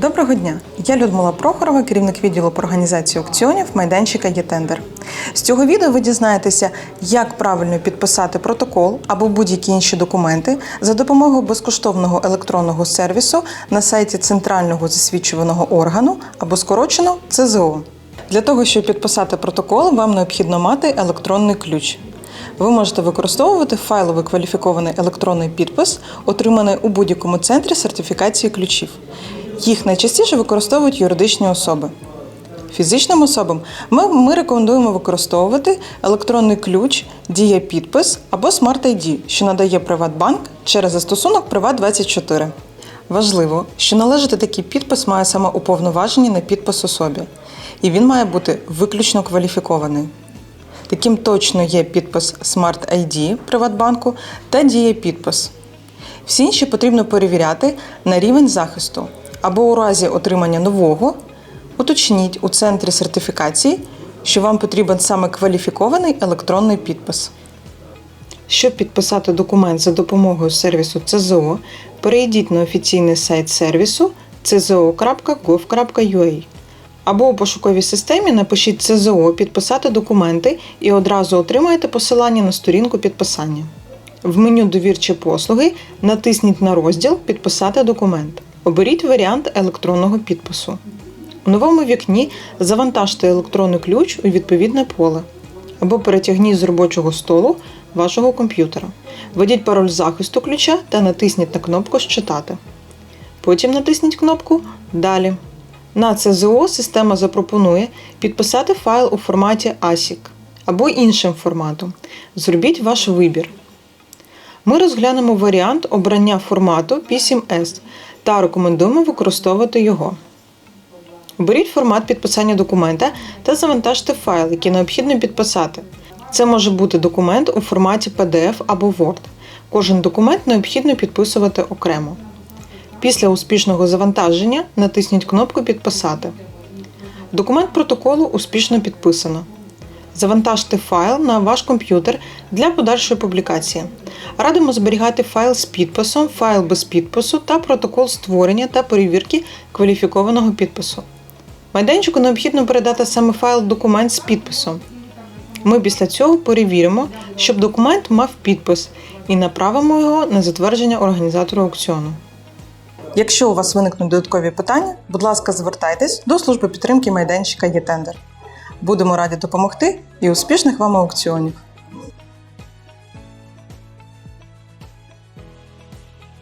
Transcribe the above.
Доброго дня! Я Людмила Прохорова, керівник відділу по організації аукціонів майданчика «Єтендер». З цього відео ви дізнаєтеся, як правильно підписати протокол або будь-які інші документи за допомогою безкоштовного електронного сервісу на сайті Центрального засвідчуваного органу або скорочено ЦЗО. Для того, щоб підписати протокол, вам необхідно мати електронний ключ. Ви можете використовувати файловий кваліфікований електронний підпис, отриманий у будь-якому центрі сертифікації ключів. Їх найчастіше використовують юридичні особи. Фізичним особам ми, ми рекомендуємо використовувати електронний ключ, дія підпис або Smart ID, що надає Приватбанк через застосунок Приват24. Важливо, що належати такий підпис має саме уповноважені на підпис особі, і він має бути виключно кваліфікований. Таким точно є підпис Smart ID Приватбанку та діє підпис. Всі інші потрібно перевіряти на рівень захисту або у разі отримання нового уточніть у центрі сертифікації, що вам потрібен саме кваліфікований електронний підпис. Щоб підписати документ за допомогою сервісу ЦЗО, перейдіть на офіційний сайт сервісу czo.gov.ua або у пошуковій системі напишіть ЦЗО підписати документи і одразу отримаєте посилання на сторінку підписання. В меню Довірчі послуги натисніть на розділ Підписати документ. Оберіть варіант електронного підпису. У новому вікні завантажте електронний ключ у відповідне поле або перетягніть з робочого столу вашого комп'ютера. Введіть пароль захисту ключа та натисніть на кнопку Считати. Потім натисніть кнопку Далі. На ЦЗО система запропонує підписати файл у форматі ASIC або іншим форматом. Зробіть ваш вибір. Ми розглянемо варіант обрання формату P7S та рекомендуємо використовувати його. Беріть формат підписання документа та завантажте файл, який необхідно підписати. Це може бути документ у форматі PDF або Word. Кожен документ необхідно підписувати окремо. Після успішного завантаження натисніть кнопку Підписати. Документ протоколу успішно підписано. Завантажте файл на ваш комп'ютер для подальшої публікації. Радимо зберігати файл з підписом, файл без підпису та протокол створення та перевірки кваліфікованого підпису. Майданчику необхідно передати саме файл документ з підписом. Ми після цього перевіримо, щоб документ мав підпис і направимо його на затвердження організатору аукціону. Якщо у вас виникнуть додаткові питання, будь ласка, звертайтесь до служби підтримки майданчика «Єтендер». Будемо раді допомогти і успішних вам аукціонів!